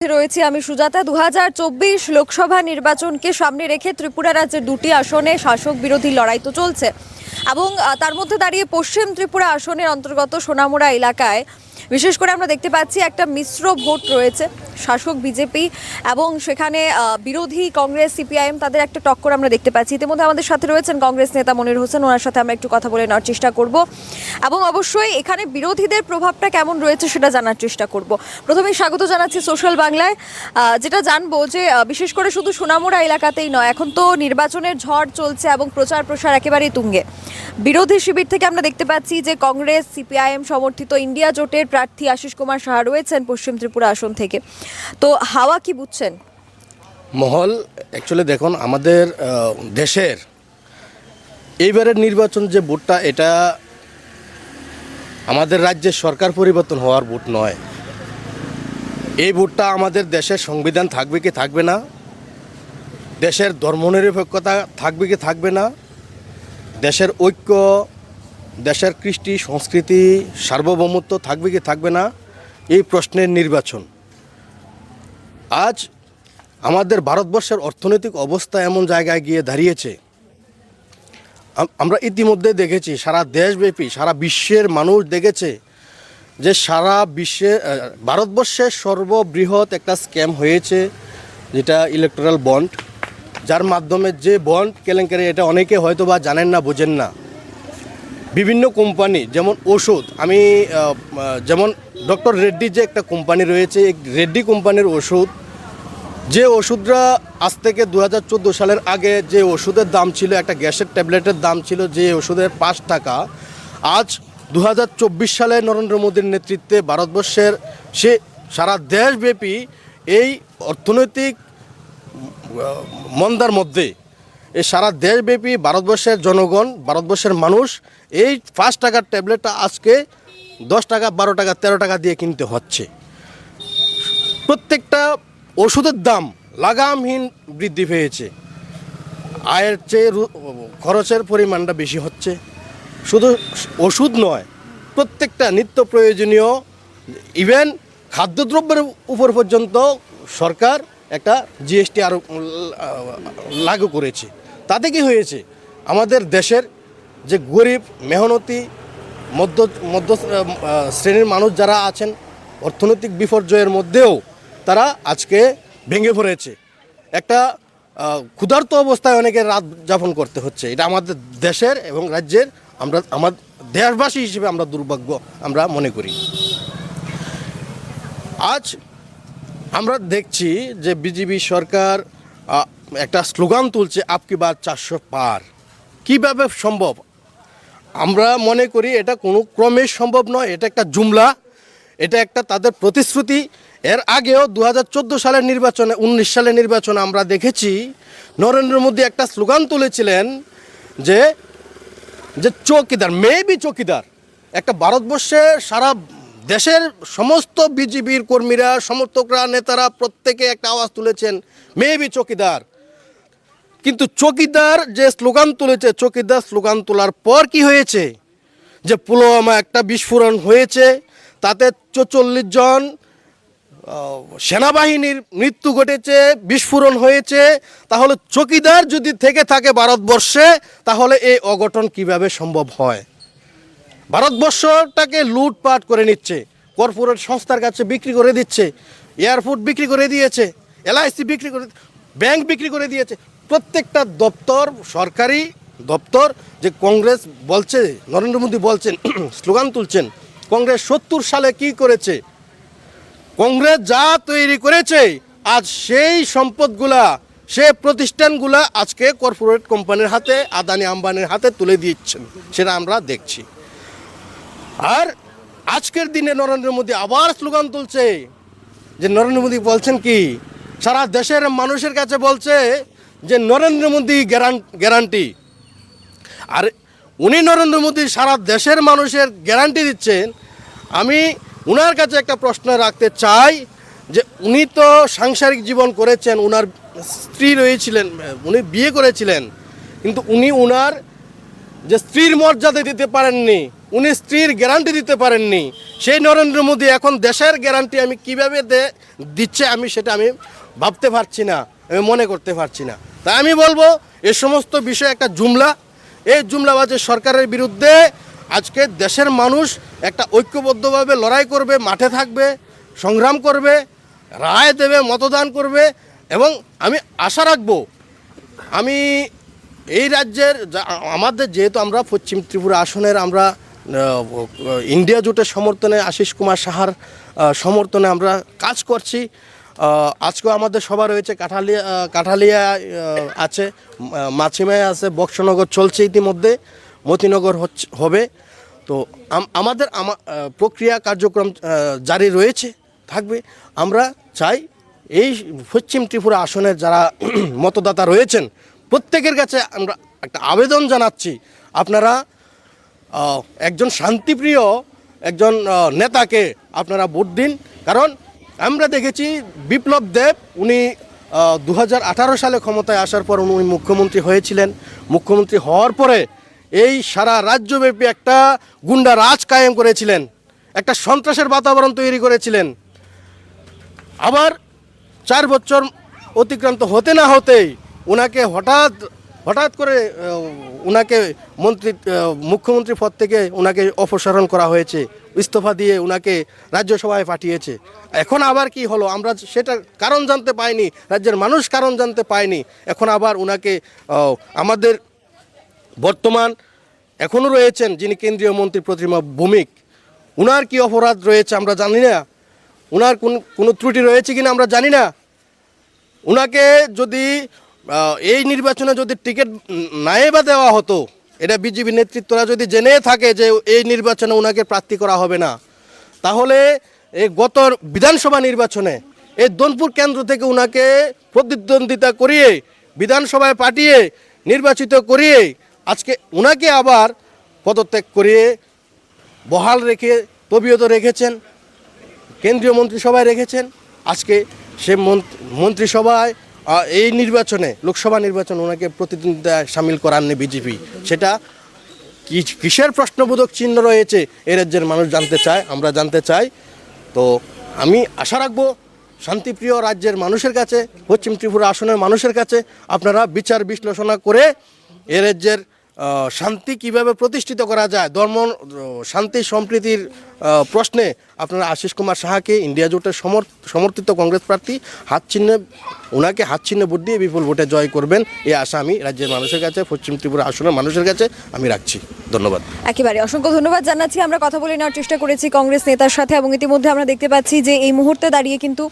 রয়েছি আমি সুজাতা দু হাজার চব্বিশ লোকসভা নির্বাচনকে সামনে রেখে ত্রিপুরা রাজ্যের দুটি আসনে শাসক বিরোধী লড়াই তো চলছে। এবং তার মধ্যে দাঁড়িয়ে পশ্চিম ত্রিপুরা আসনের অন্তর্গত সোনামুড়া এলাকায় বিশেষ করে আমরা দেখতে পাচ্ছি একটা মিশ্র ভোট রয়েছে, শাসক বিজেপি এবং সেখানে বিরোধী কংগ্রেস, সিপিআইএম তাদের একটা টক্কর আমরা দেখতে পাচ্ছি। ইতিমধ্যে আমাদের সাথে রয়েছেন কংগ্রেস নেতা মনির হোসেন, ওনার সাথে আমরা একটু কথা বলে নেওয়ার চেষ্টা করব। এবং অবশ্যই এখানে বিরোধীদের প্রভাবটা কেমন রয়েছে সেটা জানার চেষ্টা করব। প্রথমে স্বাগত জানাচ্ছি সোশ্যাল বাংলায়। যেটা জানব যে বিশেষ করে শুধু সোনামুড়া এলাকাতেই নয়, এখন তো নির্বাচনের ঝড় চলছে এবং প্রচার প্রসার একেবারেই তুঙ্গে। বিরোধী শিবির থেকে আমরা দেখতে পাচ্ছি যে কংগ্রেস, সিপিআইএম সমর্থিত ইন্ডিয়া জোটের প্রার্থী আশিস কুমার সাহা রয়েছেন পশ্চিম ত্রিপুরা আসন থেকে। তো হাওয়া কি বুঝছেন? মহল অ্যাকচুয়ালি দেখুন, আমাদের দেশের এইবারের নির্বাচন যে ভোটটা, এটা আমাদের রাজ্যে সরকার পরিবর্তন হওয়ার ভোট নয়। এই ভোটটা আমাদের দেশের সংবিধান থাকবে কি থাকবে না? দেশের ধর্মনিরপেক্ষতা থাকবে কি থাকবে না? দেশের ঐক্য দেশের কৃষ্টি, সংস্কৃতি, সার্বভৌমত্ব থাকবে কি থাকবে না, এই প্রশ্নের নির্বাচন। আজ আমাদের ভারতবর্ষের অর্থনৈতিক অবস্থা এমন জায়গায় গিয়ে দাঁড়িয়েছে। আমরা ইতিমধ্যে দেখেছি, সারা দেশব্যাপী, সারা বিশ্বের মানুষ দেখেছে যে সারা বিশ্বে ভারতবর্ষের সর্ববৃহৎ একটা স্ক্যাম হয়েছে, যেটা ইলেকট্রাল বন্ড যার মাধ্যমে যে বন্ড কেলেঙ্কারি, এটা অনেকে হয়তো বা জানেন না, বোঝেন না। বিভিন্ন কোম্পানি, যেমন ওষুধ, আমি যেমন ডক্টর রেড্ডি যে একটা কোম্পানি রয়েছে রেড্ডি কোম্পানির ওষুধ, যে ওষুধরা আজ থেকে দু হাজার চোদ্দ সালের আগে যে ওষুধের দাম ছিল, একটা গ্যাসের ট্যাবলেটের দাম ছিল যে ওষুধের পাঁচ টাকা, আজ দু হাজার চব্বিশ সালে নরেন্দ্র মোদীর নেতৃত্বে ভারতবর্ষের সে সারা দেশব্যাপী এই অর্থনৈতিক মন্দার মধ্যে এই সারা দেশব্যাপী ভারতবর্ষের জনগণ, ভারতবর্ষের মানুষ এই পাঁচ টাকার ট্যাবলেটটা আজকে দশ টাকা, বারো টাকা, তেরো টাকা দিয়ে কিনতে হচ্ছে। প্রত্যেকটা ওষুধের দাম লাগামহীন বৃদ্ধি পেয়েছে। আয়ের চেয়ে খরচের পরিমাণটা বেশি হচ্ছে। শুধু ওষুধ নয়, প্রত্যেকটা নিত্য প্রয়োজনীয়, ইভেন খাদ্যদ্রব্যের উপর পর্যন্ত সরকার একটা জিএসটি আরও লাগু করেছে। তাতে কি হয়েছে? আমাদের দেশের যে গরিব, মেহনতি, মধ্য মধ্য শ্রেণির মানুষ যারা আছেন, অর্থনৈতিক বিপর্যয়ের মধ্যেও তারা আজকে ভেঙে পড়েছে। একটা ক্ষুধার্ত অবস্থায় অনেকে রাত যাপন করতে হচ্ছে। এটা আমাদের দেশের এবং রাজ্যের আমরা, আমার দেশবাসী হিসেবে আমরা দুর্ভাগ্য আমরা মনে করি। আজ আমরা দেখছি যে বিজেপি সরকার একটা স্লোগান তুলছে, আপকি বার চারশো পার। কীভাবে সম্ভব? আমরা মনে করি এটা কোনো ক্রমে সম্ভব নয়, এটা একটা জুমলা, এটা একটা তাদের প্রতিশ্রুতি। এর আগেও দু হাজার চোদ্দ সালের নির্বাচনে, উনিশ সালের নির্বাচনে আমরা দেখেছি, নরেন্দ্র মোদী একটা স্লোগান তুলেছিলেন যে যে চৌকিদার, মেবি চৌকিদার, একটা ভারতবর্ষে সারা দেশের সমস্ত বিজেপির কর্মীরা, সমর্থকরা, নেতারা প্রত্যেকে একটা আওয়াজ তুলেছেন, মেবি চকিদার। কিন্তু চৌকিদার যে স্লোগান তুলেছে, চকিদার স্লোগান তোলার পর কি হয়েছে? যে পুলওয়ামা একটা বিস্ফোরণ হয়েছে, তাতে চৌচল্লিশ জন সেনাবাহিনীর মৃত্যু ঘটেছে, বিস্ফোরণ হয়েছে। তাহলে চৌকিদার যদি থেকে থাকে ভারতবর্ষে, তাহলে এই অঘটন কীভাবে সম্ভব হয়? ভারতবর্ষটাকে লুটপাট করে নিচ্ছে, কর্পোরেট সংস্থার কাছে বিক্রি করে দিচ্ছে, এয়ারপোর্ট বিক্রি করে দিয়েছে, এলআইসি বিক্রি করে, ব্যাংক বিক্রি করে দিয়েছে। প্রত্যেকটা দপ্তর, সরকারি দপ্তর, যে কংগ্রেস বলছে, নরেন্দ্র মোদী বলছেন, স্লোগান তুলছেন, কংগ্রেস সত্তর সালে কি করেছে? কংগ্রেস যা তৈরি করেছে, আজ সেই সম্পদগুলা, সে প্রতিষ্ঠানগুলা আজকে কর্পোরেট কোম্পানির হাতে, আদানি আম্বানির হাতে তুলে দিচ্ছেন, সেটা আমরা দেখছি। আর আজকের দিনে নরেন্দ্র মোদী আবার স্লোগান তুলছে যে নরেন্দ্র মোদী বলছেন কি, সারা দেশের মানুষের কাছে বলছে যে নরেন্দ্র মোদী গ্যারান্টি আর উনি নরেন্দ্র মোদী সারা দেশের মানুষের গ্যারান্টি দিচ্ছেন। আমি উনার কাছে একটা প্রশ্ন রাখতে চাই যে উনি তো সাংসারিক জীবন করেছেন, উনার স্ত্রী রয়েছিলেন, উনি বিয়ে করেছিলেন, কিন্তু উনি উনার যে স্ত্রীর মর্যাদা দিতে পারেননি, উনি স্ত্রীর গ্যারান্টি দিতে পারেননি, সেই নরেন্দ্র মোদী এখন দেশের গ্যারান্টি আমি কীভাবে দে, দিচ্ছে আমি সেটা আমি ভাবতে পারছি না, আমি মনে করতে পারছি না। তাই আমি বলব, এ সমস্ত বিষয় একটা জুমলা, এই জুমলাবাজের সরকারের বিরুদ্ধে আজকে দেশের মানুষ একটা ঐক্যবদ্ধভাবে লড়াই করবে, মাঠে থাকবে, সংগ্রাম করবে, রায় দেবে, মতদান করবে এবং আমি আশা রাখব, আমি এই রাজ্যের আমাদের যেহেতু আমরা পশ্চিম ত্রিপুরা আসনের আমরা ইন্ডিয়া জোটের সমর্থনে, আশিস কুমার সাহার সমর্থনে আমরা কাজ করছি। আজকেও আমাদের সভা রয়েছে, কাঠালিয়া কাঠালিয়া আছে মাছিমায় আছে, বক্সনগর চলছে ইতিমধ্যে, মতিনগর হবে। তো আমাদের আমা- প্রক্রিয়া কার্যক্রম জারি রয়েছে, থাকবে। আমরা চাই এই পশ্চিম ত্রিপুরা আসনের যারা মতদাতা রয়েছেন প্রত্যেকের কাছে আমরা একটা আবেদন জানাচ্ছি। আপনারা একজন শান্তিপ্রিয় একজন নেতাকে আপনারা ভোট দিন। কারণ আমরা দেখেছি বিপ্লব দেব, উনি দু হাজার আঠারো সালে ক্ষমতায় আসার পর উনি মুখ্যমন্ত্রী হয়েছিলেন। মুখ্যমন্ত্রী হওয়ার পরে এই সারা রাজ্যব্যাপী একটা গুন্ডা রাজ কায়েম করেছিলেন। একটা সন্ত্রাসের বাতাবরণ তৈরি করেছিলেন। আবার চার বছর অতিক্রান্ত হতে না হতেই ওনাকে হঠাৎ হঠাৎ করে ওনাকে মন্ত্রী মুখ্যমন্ত্রী পদ থেকে ওনাকে অপসারণ করা হয়েছে, ইস্তফা দিয়ে ওনাকে রাজ্যসভায় পাঠিয়েছে। এখন আবার কি হলো? আমরা সেটা কারণ জানতে পাইনি, রাজ্যের মানুষ কারণ জানতে পায়নি। এখন আবার ওনাকে আমাদের বর্তমান এখনও রয়েছেন যিনি কেন্দ্রীয় মন্ত্রী প্রতিমা ভৌমিক ওনার কি অপরাধ রয়েছে আমরা জানি না। ওনার কোন, কোনো ত্রুটি রয়েছে কিনা আমরা জানি না। ওনাকে যদি এই নির্বাচনে যদি টিকিট নাই বা দেওয়া হতো, এটা বিজেপি নেতৃত্বরা যদি জেনে থাকে যে এই নির্বাচনে ওনাকে প্রার্থী করা হবে না, তাহলে এই গত বিধানসভা নির্বাচনে এই দনপুর কেন্দ্র থেকে ওনাকে প্রতিদ্বন্দ্বিতা করিয়ে, বিধানসভায় পাঠিয়ে, নির্বাচিত করিয়ে, আজকে ওনাকে আবার পদত্যাগ করিয়ে বহাল রেখে তবিয়ত রেখেছেন, কেন্দ্রীয় মন্ত্রিসভায় রেখেছেন। আজকে সে মন্ত্র- মন্ত্রিসভায় এই নির্বাচনে, লোকসভা নির্বাচন ওনাকে প্রতিদ্বন্দ্বিতা সামিল করাননি বিজেপি। সেটা কি কিসের প্রশ্নবোধক চিহ্ন রয়েছে, এ রাজ্যের মানুষ জানতে চায়, আমরা জানতে চাই। তো আমি আশা রাখব শান্তিপ্রিয় রাজ্যের মানুষের কাছে, পশ্চিম ত্রিপুরা আসনের মানুষের কাছে আপনারা বিচার বিশ্লেষণা করে এ রাজ্যের শান্তি কীভাবে প্রতিষ্ঠিত করা যায়? ধর্ম শান্তি সম্প্রীতির প্রশ্নে আপনারা আশিস কুমার সাহাকে ইন্ডিয়া জোটের সমর- সমর্থিত কংগ্রেস প্রার্থী হাত চিহ্নে ওনাকে হাত চিহ্নে ভোট দিয়ে বিপুল ভোটে জয় করবেন। এই আশা আমি রাজ্যের মানুষের কাছে, পশ্চিম ত্রিপুরা আসনের মানুষের কাছে আমি রাখছি। ধন্যবাদ। একেবারে অসংখ্য ধন্যবাদ জানাচ্ছি। আমরা কথা বলে নেওয়ার চেষ্টা করেছি কংগ্রেস নেতার সাথে এবং ইতিমধ্যে আমরা দেখতে পাচ্ছি যে এই মুহূর্তে দাঁড়িয়ে কিন্তু